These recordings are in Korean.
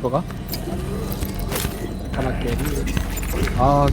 뭐가? 하나 깨리. 아,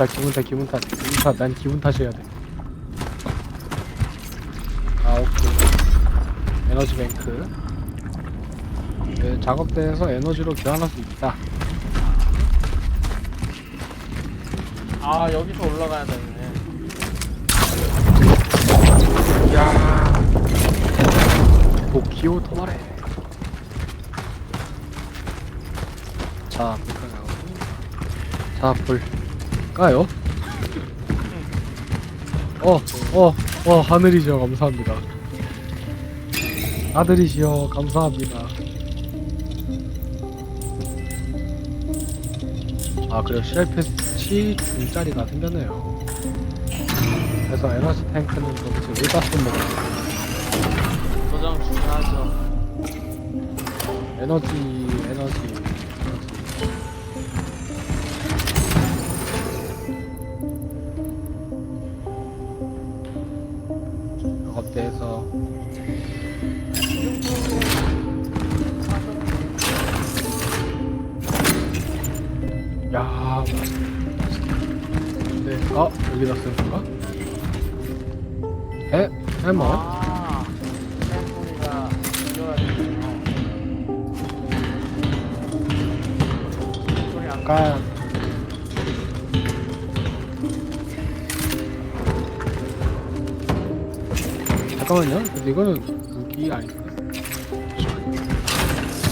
탓, 기분 탓, 기분 탓, 기분 탓. 난 기분 탓이어야 돼. 아, 오케이. 에너지 뱅크. 네, 작업대에서 에너지로 교환할 수 있다. 아, 여기서 올라가야 되네. 야 도키오 토마레. 자, 볼까요? 자, 볼 까요? 어, 어, 어, 하늘이죠. 감사합니다. 아들이시여, 감사합니다. 아, 그리고 쉘패치 중짜리가 생겼네요. 그래서 에너지 탱크는 도대체 어디다 쓴 거지? 도장 중요하죠. 에너지, 아 여기다 쓰는 건가? 해, 해머. 아. 소리 안 가. 약간 잠깐만요. 근데 이거는 무기 아닌가?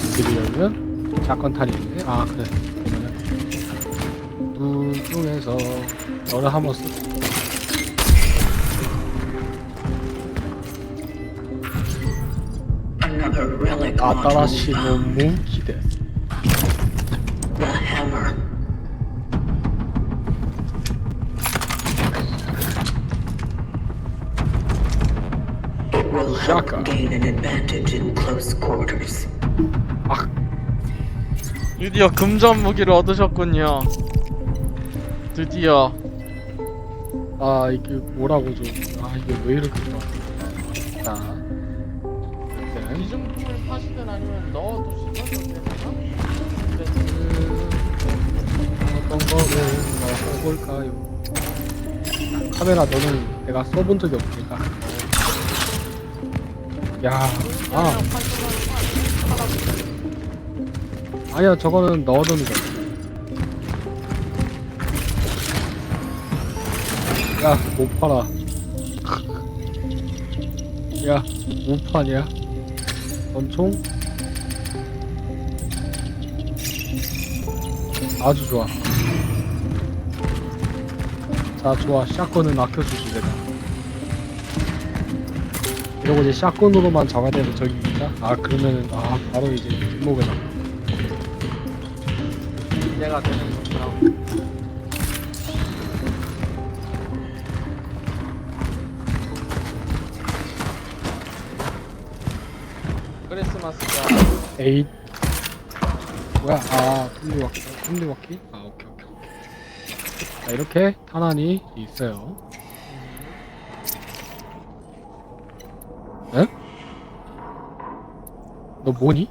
무기를 열면 사건탄이 있네. 아 그래. 그러면은 눈 중에서 너를 한번 쓰. 아따라시는 found. 무기대. The hammer. It will help Shaka. gain an advantage in close quarters. 아 드디어 금전 무기를 얻으셨군요. 드디어. 아 이게 뭐라고 좀. 아 이게 왜 이렇게 좋아? 자. 일단 이중품을 파시든 아니면 넣어두시든 어떻게 어떤 거를 넣어볼까요? 카메라 너는 내가 써본 적이 없으니까. 야, 아, 아니야, 저거는 넣어두는 거. 야, 못 팔아. 야, 못 파냐? 권총? 아주 좋아. 자, 좋아. 샷건은 아껴주지, 내가. 이러고 이제 샷건으로만 잡아야 되는 적이 있다? 아, 그러면은, 아, 바로 이제 뒷목에다. 이해가 되는 거죠. 크리스마스가 에잇. 뭐야? 아, 톱니바퀴. 톱니바퀴? 아, 오케이, 오케이, 오케이. 자, 이렇게 탄환이 있어요. 에? 너 뭐니?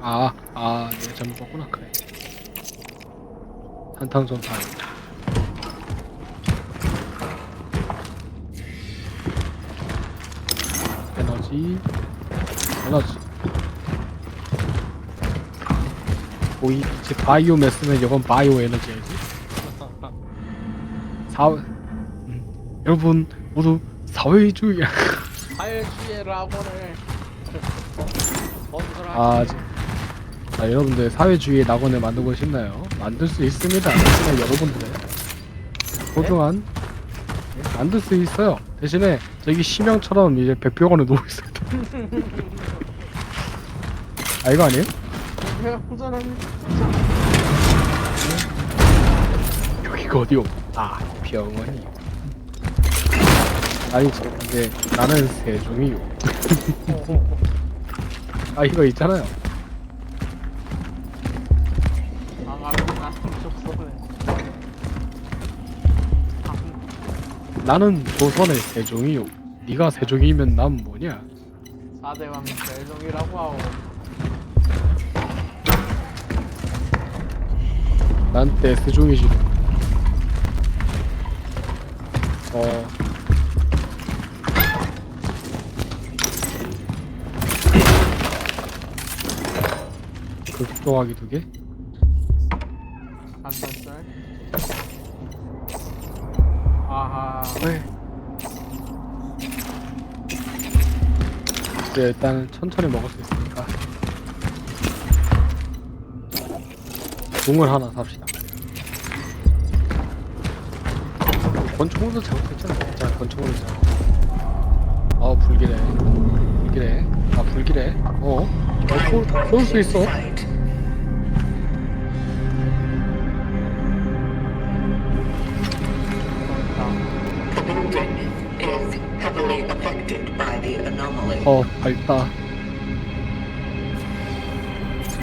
아, 아, 내가 잘못 봤구나. 그래. 한탕전탄. 에너지. 에너지. 보이 제 바이오 메스면 이건 바이오 에너지야지. 사 음, 여러분 모두 사회주의 사회주의 낙원을 건설하기 아, 자, 자 여러분들 사회주의 낙원을 만들고 싶나요? 만들 수 있습니다. 대신에 여러분들의 소중한 예, 만들 수 있어요. 대신에 저기 심형처럼 이제 백병원을 놓고 있습니다. 아 이거 아니에요? 내가 후전하는 여기가 어디요? 아 병원이. 아니지 이제 나는 세종이요. 아 이거 있잖아요. 나는 조선의 세종이요. 네가 세종이면 난 뭐냐? 4대왕 대종이라고 하오 난때 세종이지. 어. 극도하기 두 개? 한살살 아하 네. 이제 일단 천천히 먹을 수 있으니까 궁을 하나 삽시다. 권총으로 잘못했잖아. 자, 권총으로 잘. 아 불길해. 불길해. 아 불길해. 어? 어, 쏠 수 있어. 어 밝다.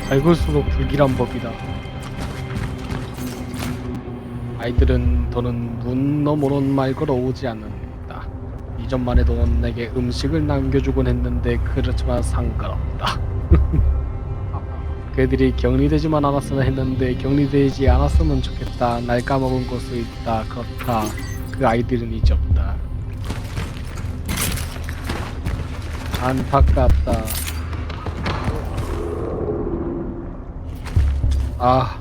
밝을수록 불길한 법이다. 아이들은 더는 문 너머론 말 걸어오지 않는다. 이전만 해도 넌 내게 음식을 남겨주곤 했는데 그렇지만 상관없다. 그들이 격리되지만 않았으면 했는데 격리되지 않았으면 좋겠다. 날 까먹은 것도 있다. 그렇다. 그 아이들은 이제 없다. 안타깝다. 아.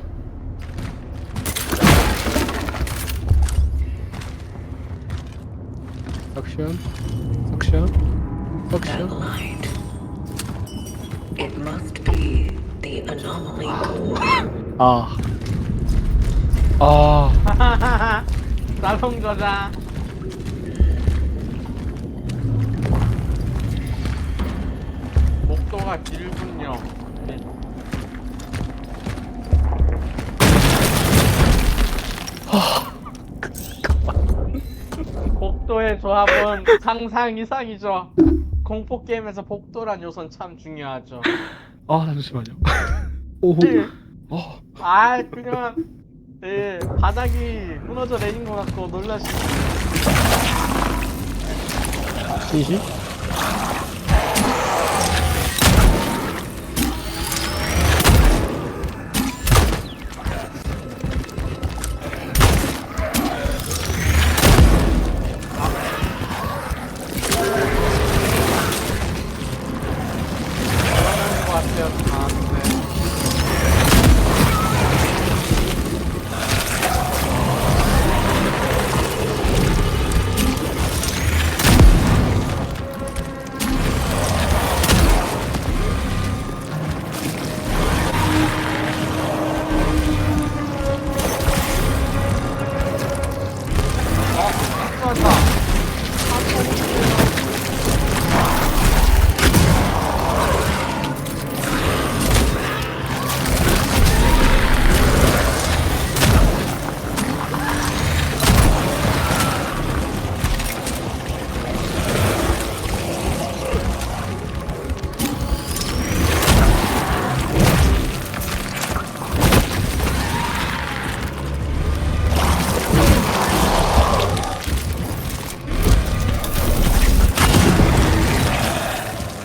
석션, 석션, That 석션. light. It must be the anomaly core. 아. 아. 나성 저자 목도가 길군요 네. 복도의 조합은 상상 이상이죠 공포 게임에서 복도란 요소는 참 중요하죠 아 잠시만요. 오호. 네. 어. 아 그냥 예 바닥이 무너져 내린 것 같고 놀라시 진심?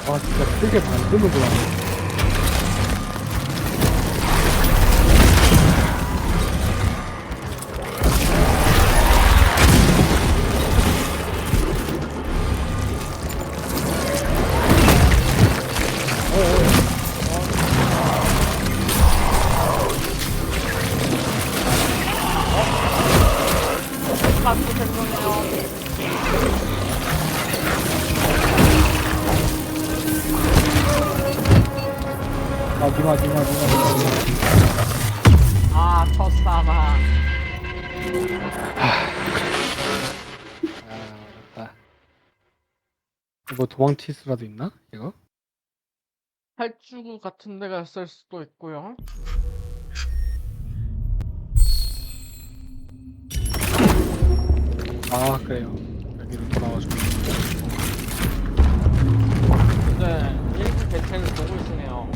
아 진짜 크게 만드는구나. 망치수라도 있나? 이거? 활주구 같은 데가 있을 수도 있고요. 아 그래요 여기로 돌아와주고 네, 일부 대체를 보고 있으네요.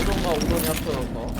오동과 오동이 합쳐져서.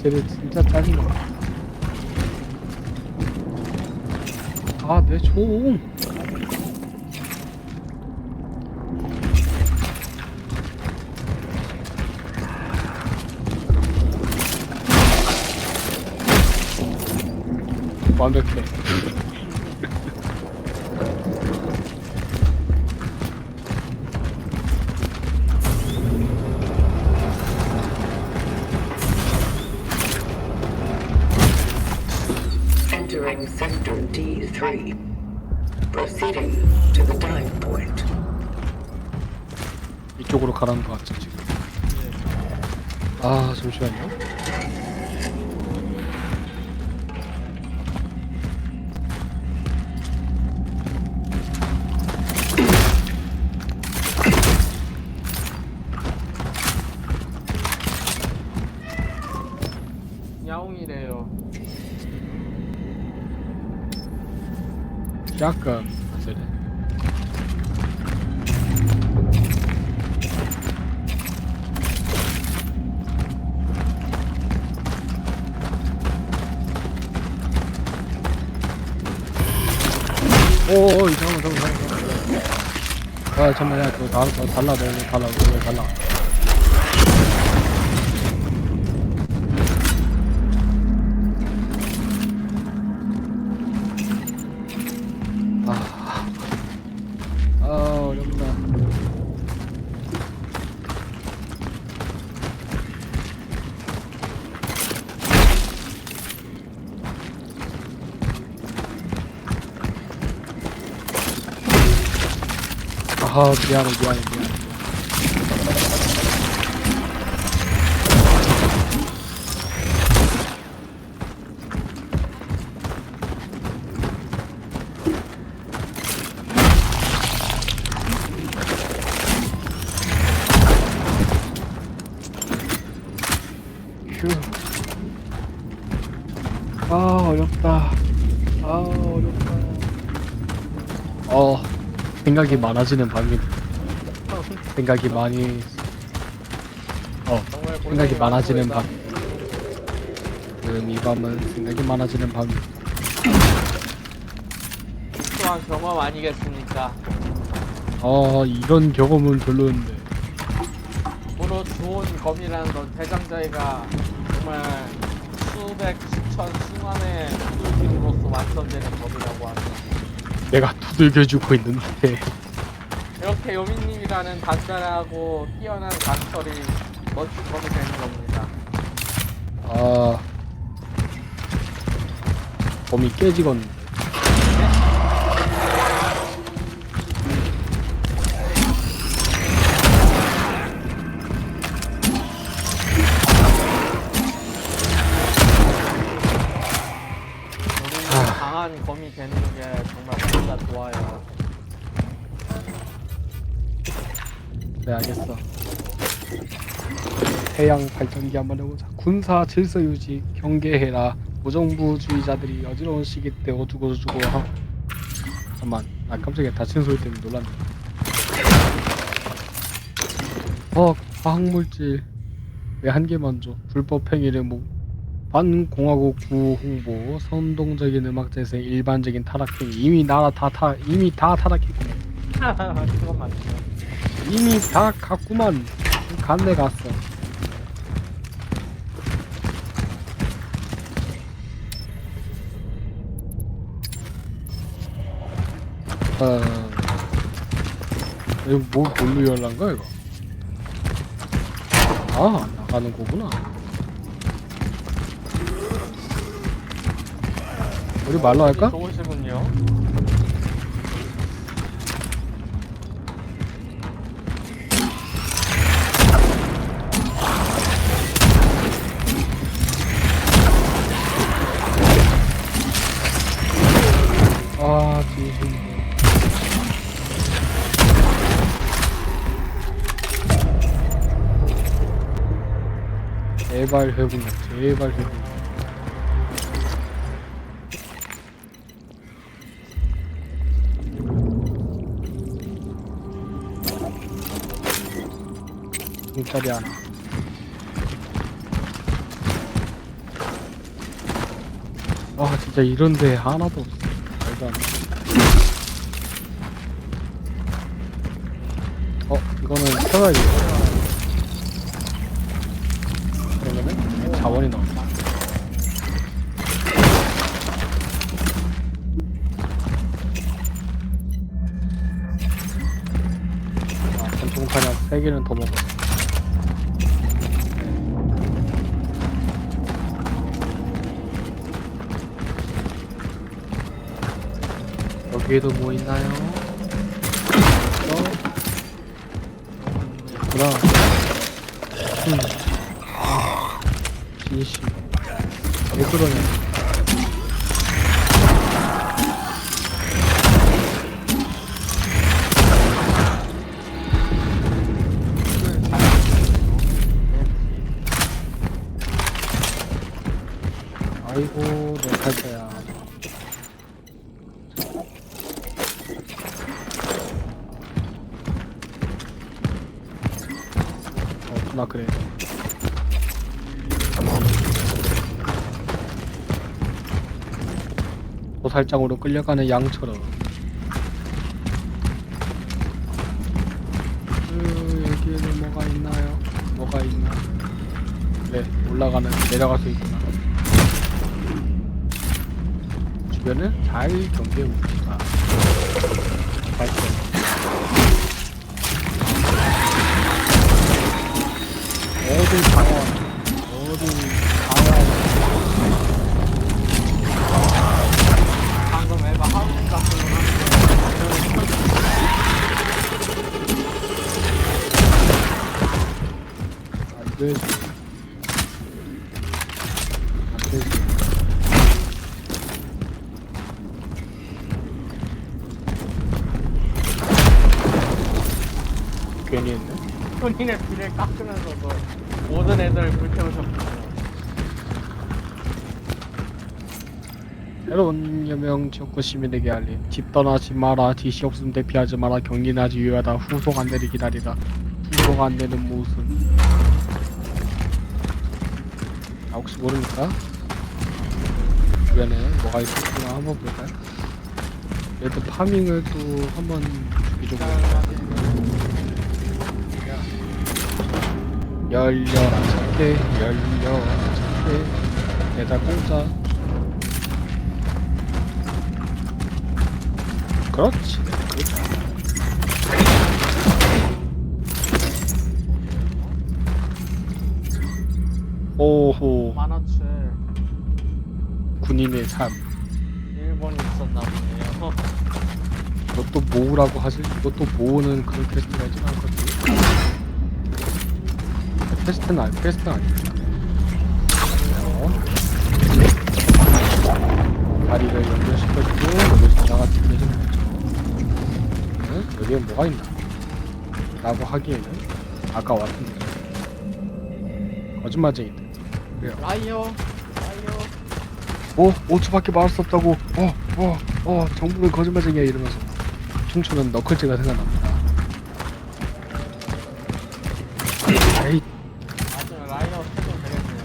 쟤네 진짜 짜증나. 아, 내 종. 아, 잠시만요. 야옹이래요. 약간, 아 잠깐만 야 그거 다, 다 달라 너 이거 달라 너 아 미안해 미안해 미안해 생각이 많아지는 방입 생각이 많이 어 생각이 많아지는 밤 지금 이 밤은 생각이 많아지는 밤 특수한 경험 아니겠습니까? 어 이런 경험은 별로인데 무로 좋은 검이라는 건 대장자이가 정말 수백, 수천, 수만의 두들김으로써 완성되는 법이라고 하죠. 내가 두들겨주고 있는데 이렇게 요민님이라는 단단하고 뛰어난 강철이 멋진 법이 되는 겁니다. 아 범이 깨지건 해양 발전기 한번 해보자. 군사 질서 유지 경계해라. 무정부주의자들이 어지러운 시기 때 어두고 주고 하... 잠깐만 나 깜짝이야. 다친 소리 때문에 놀랐네. 어 화학물질 왜 한 개만 줘? 불법 행위를 뭐 반공화국 구호 홍보 선동적인 음악 재생 일반적인 타락행위 이미 나라 다 타 이미 다 타락했고 그건 맞죠. 이미 다 갔구만. 갔네 갔어 어... 이거 뭘 뭘로 열란 거야 이거? 아 나가는 거구나. 우리 말로 할까? 제발 회복력 제발 회복 공짜리 하나. 와 진짜 이런데 하나도 없어. 말도 안 돼. 어 이거는 켜야겠다 아 전통탄약 3개는 더 먹어 여기에도 뭐 있나요? 어? 있구나. 음. 진심. 왜 그러냐. 도살장으로 끌려가는 양처럼. 그, 여기에는 뭐가 있나요? 뭐가 있나? 네, 올라가는, 내려갈 수 있구나. 주변을 잘 경계해 봅시다. 발전. 어디 방어 괜히 했네. 본인의 비를 깎으면서도 모든 애들을 불태우셨군요. 새로운 여명 지역구 시민에게 알림. 집 떠나지 마라. 지시 없음 대피하지 마라. 경리나지 유하다. 후속 안내를 기다리라 후속 안내는 무슨 아 혹시 모르니까. 주변에 뭐가 있을까 한번 볼까요? 레드 파밍을 또 한번 열려라 첫대 열려라 첫대 오케이 배달 공짜 그렇지 만화책. 군인의 삶. 일본이 있었나 보네요. 이것도 모으라고 하지? 이것도 모으는 그런 퀘스트가 있진 않거든 퀘스트는 아니 퀘스트는 아니야 어? 다리를 연결시켜주고 여기서 나같이 되는 거죠. 응? 여기에 뭐가 있나? 라고 하기에는 아까 왔던 거짓말쟁이들 라이어, 라이어. 어? 5초밖에 말할 수 없다고 어? 어? 어? 정부는 거짓말쟁이야 이러면서 춤추는 너클즈가 생각납니다 에이 나중에 라이어 해도 되겠네요.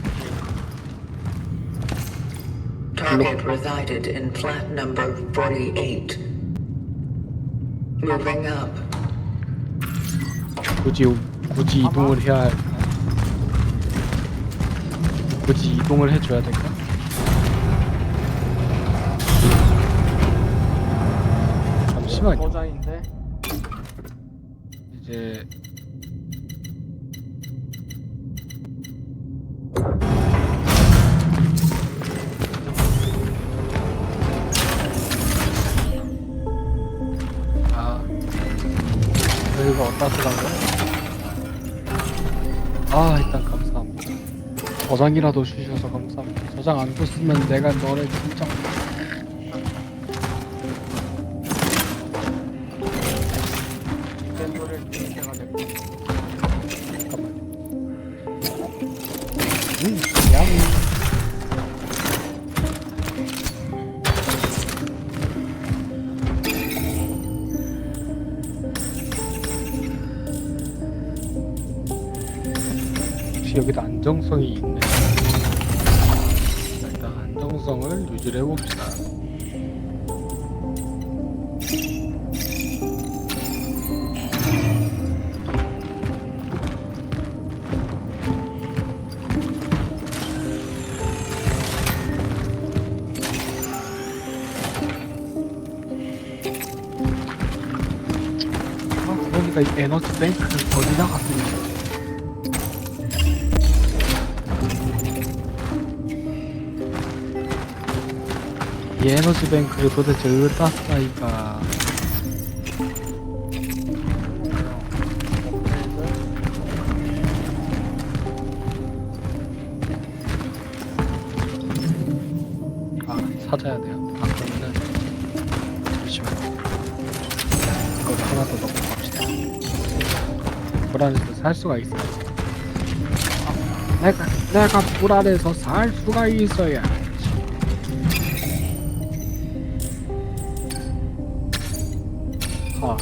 Target resided in flat number 48. Moving up. 굳이 굳이 이동을 해야 할까? 굳이 이동을 해줘야 될까? 잠시만요 보자인데. 이제 아 여기가 어디다 거야? 아 일단 감사합니다 저장이라도 주셔서 감사합니다. 저장 안 줬으면 내가 너를 진짜 안정성이 있네. 자, 일단 안정성을 유지를 해봅시다. 아, 그러니까 이 에너지 뱅크를 어디다 갔으면 이 에너지 뱅크를 도대체 어디다 쓰다니까 아 찾아야 돼요 아 그러면은 잠시만요. 이거 하나 더 넣고 갑시다. 불안해서 살 수가 있어요. 아, 내가 내가 불안해서 살 수가 있어야 아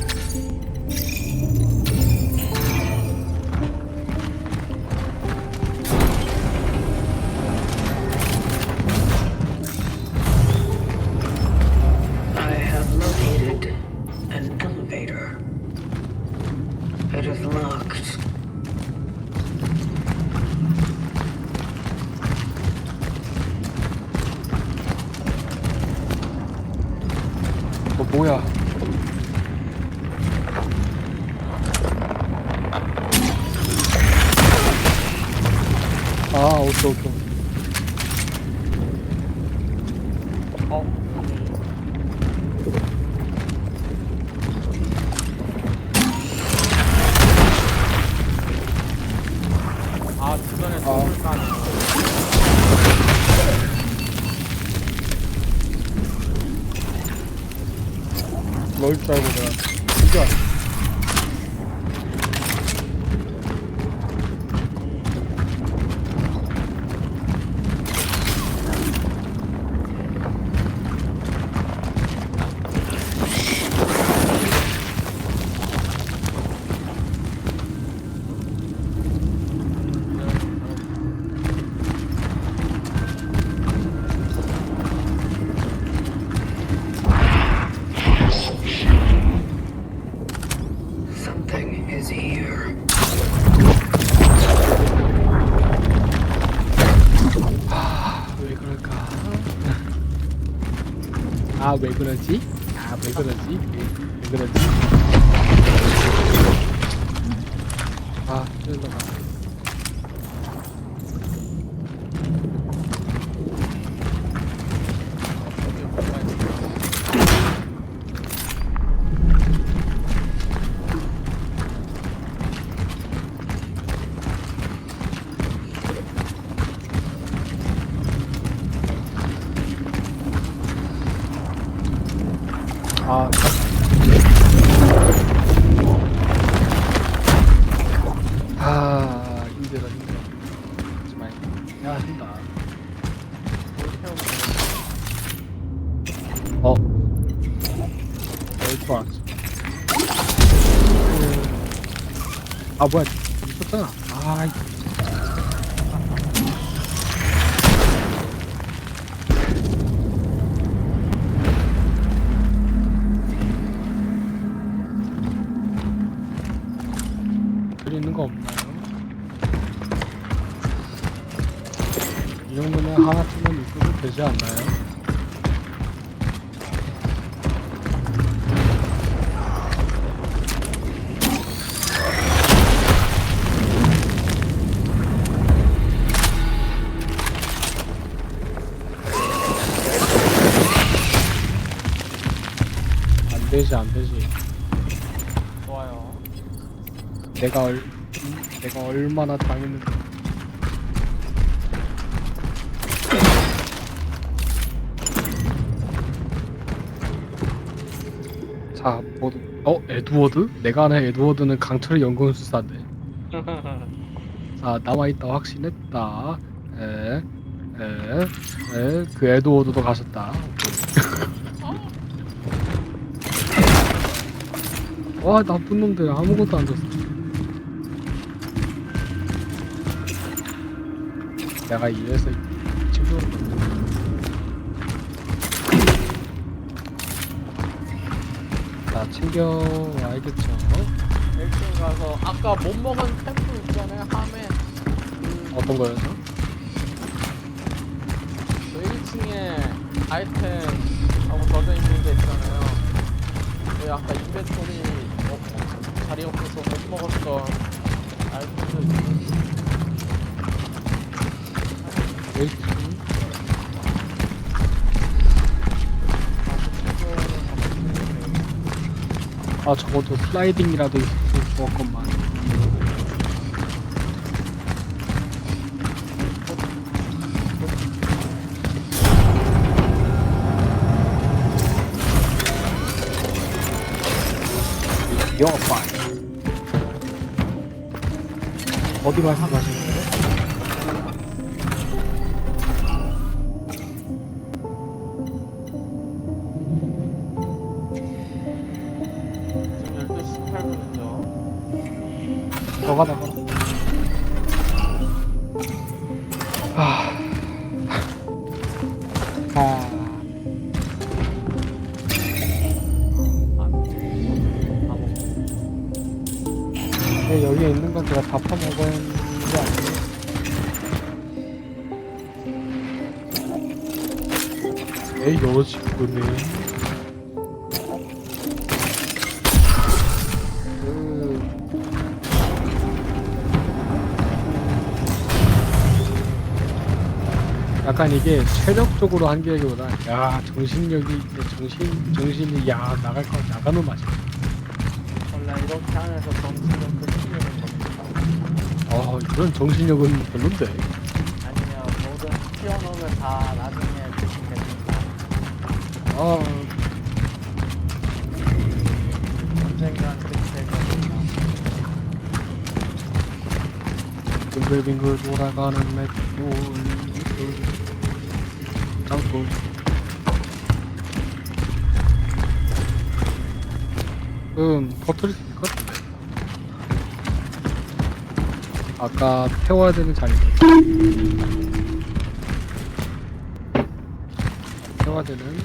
아 주변에 소울까지 넣을 줄 알고 내가 진짜 아 뭐야 있었잖아 아글 있는 거 없나요? 이 정도면 하나쯤은 있어도 되지 않나요? 되지 안 되지. 좋아요. 내가 얼 음, 내가 얼마나 당했는데 자 모두 어 에드워드? 내가 아는 에드워드는 강철 연구수사인데. 자 남아있다. 확신했다. 에에에그 에드워드도 가셨다 와 나쁜 놈들 아무것도 안 줬어 내가 이래서 친구를 자 챙겨와야겠죠 1층 가서 아까 못 먹은 템플 있잖아요. 함에 그, 어떤 거였어? 그 1층에 아이템 하고 젖어 있는 게 있잖아요. 그 아까 인벤토리 자리 없어서 못 있는데 1층 아 적어도 슬라이딩이라도 있었으면 좋았건만. 영어 어디 말씀하시는 약간 이게 체력적으로 한 게보다 야 정신력이 정신 정신이 야 나갈 거 나가는 맛이 원래 이렇게 하면서 정신을 끄시는 겁니다. 어 이런 정신력은 별론데 아니면 뭐든 튀어놓으면 다 나중에 드시면 됩니다. 아 언젠간 그렇게 될 겁니다. 빙글빙글 돌아가는 맷돌 음 터뜨릴 수 있을 것 같은데 아까 태워야 되는 자리. 태워야 되는